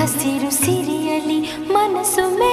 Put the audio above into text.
ಹಸಿರು ಸಿರಿಯಲಿ ಮನಸ್ಸು ಮೇ